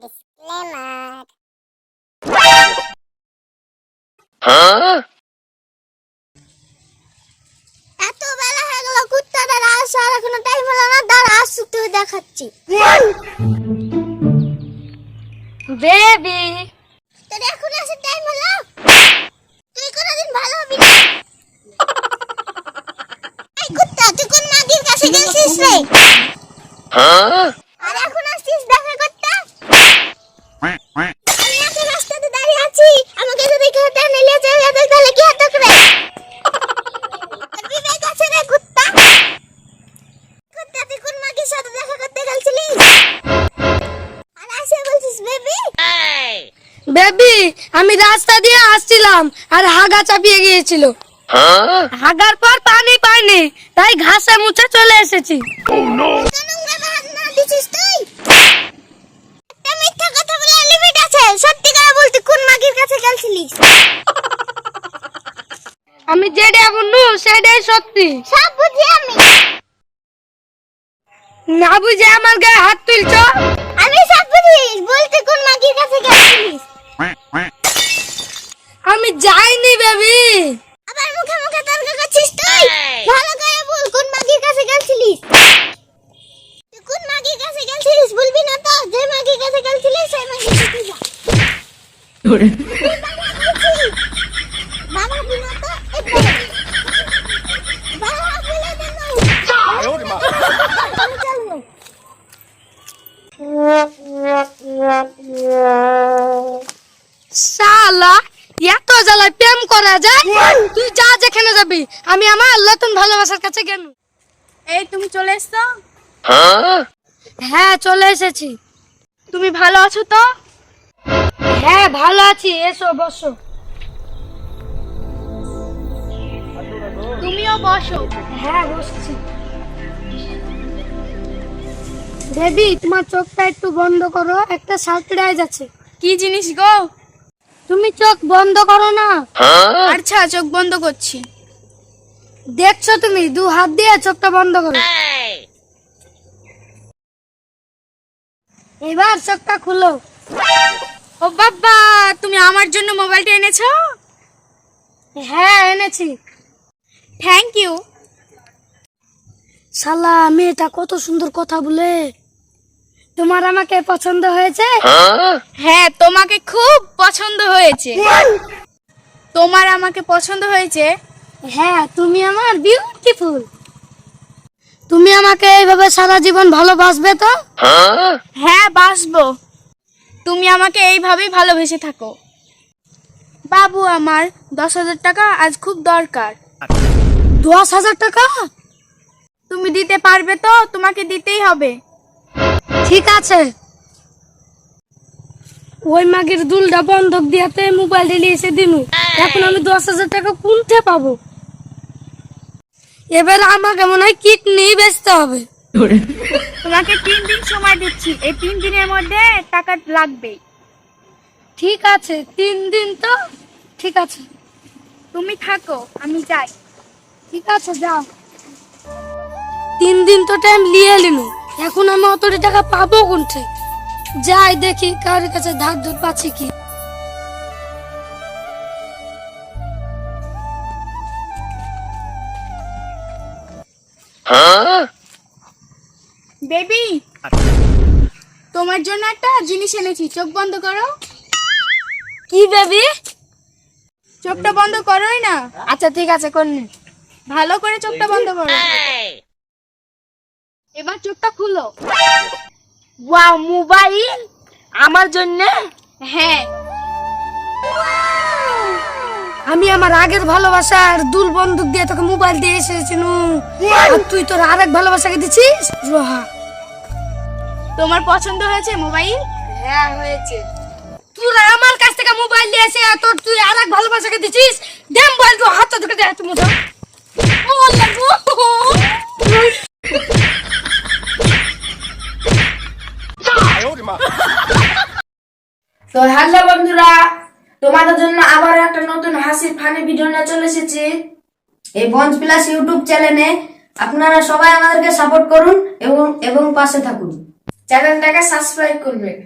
Disclaimer. এত বেলা হয়ে গেল কুত্তাটার আসার এখনও টাইম হলো না দাঁড়া আসছি তুই দেখাচ্ছি। বেবি তোর এখন আসার টাইম হলো? তুই কোনোদিন ভালো হবি না? এই কুত্তা তুই কোন মাগির কাছে গেছিস রে? আর বেবি, আমি রাস্তা দিয়ে আসছিলাম আর হাগা চাপিয়ে গিয়েছিল। হাগার পর পানি পাইনি, তাই ঘাসে মুছে চলে এসেছি। আমি যেটা বললু সেটাই সত্যি সব বুঝি আমি না বুঝে আমার গায়ে হাত তুলছ? বাবা বিনা তো একটু বাবা বলে দেন চলো শালা এত জ্বালায় প্রেম করা যায়? তুই যা যেখানে যাবি আমি আমার নতুন ভালোবাসার কাছে গেল এই তুমি চলে এসছো? হ্যাঁ। চলে এসেছি। তুমি ভালো আছো তো? হ্যাঁ আছি এসো বসো। তুমিও বসো। হ্যাঁ বসছি। বেবি তোমার চোখটা একটু বন্ধ করো একটা সারপ্রাইজ আছে। কি জিনিস গো? তুমি চোখ বন্ধ করো না। আচ্ছা চোখ বন্ধ করছি। দেখছ তুমি? দু হাত দিয়ে চোখটা বন্ধ করো। এবার চোখটা খুলো। ও বাবা তুমি আমার জন্য মোবাইলটা এনেছো? হ্যাঁ এনেছি। থ্যাংক ইউ শালা মেয়েটা কত সুন্দর কথা বলে। তোমার আমাকে পছন্দ হয়েছে? হ্যাঁ তোমাকে খুব পছন্দ হয়েছে। তোমার আমাকে পছন্দ হয়েছে? হ্যাঁ তুমি আমার বিউটিফুল তুমি আমাকে এইভাবে সারা জীবন ভালোবাসবে তো? হ্যাঁ বাসবো। তুমি আমাকে এইভাবেই ভালোবেসে থাকো। বাবু আমার দশ হাজার টাকা আজ খুব দরকার। দশ হাজার টাকা? তুমি দিতে পারবে তো তোমাকে দিতেই হবে। ঠিক আছে। ওই মাগের দুলটা বন্ধক দিয়াতে মোবাইল নিয়ে এসে দিনু এখন আমি দশ হাজার টাকা কোনতে পাবো? এবার আমাকে মনে হয় কিডনি বেচতে হবে। তোমাকে তিন দিন সময় দিচ্ছি। এই তিন দিনের মধ্যে টাকা লাগবে ঠিক আছে তিন দিন তো? ঠিক আছে। তুমি থাকো আমি যাই। ঠিক আছে যাও। তিন দিন তো টাইম লিয়ে লিনু এখন আমি অতটি টাকা পাবো কোনঠে? যাই দেখি কার কাছে ধার ধর পাচ্ছি কি। বেবি তোমার জন্য একটা জিনিস এনেছি চোখ বন্ধ করো। কি বেবি? চোখটা বন্ধ করোই না? আচ্ছা ঠিক আছে করনি। ভালো করে চোখটা বন্ধ করো। এবার চোখটা খুলো। Wow mobile? আমার জন্য? হ্যাঁ। আমি আমার আগের ভালোবাসার দুল বন্দুক দিয়ে তোকে মোবাইল দিয়ে এসেছিল আর তুই তোর আরেক ভালোবাসাকে দিছিস রোহা। তোমার পছন্দ হয়েছে মোবাইল? হ্যাঁ হয়েছে। তুই আমার কাছ থেকে মোবাইল দিয়ে এসে আর তোর তুই আরেক ভালোবাসাকে দিছিস দে মোবাইল তো হাত ধরে দে তুমি তো ও আল্লাহ গো। তো হ্যালো বন্ধুরা তোমাদের জন্য আবার একটা নতুন হাসির ফানি ভিডিও নিয়ে চলে এসেছি। এই বঞ্চ প্লাস ইউটিউব চ্যানেলে আপনারা সবাই আমাদেরকে সাপোর্ট করুন এবং এবং পাশে থাকুন। চ্যানেলটাকে সাবস্ক্রাইব করবেন।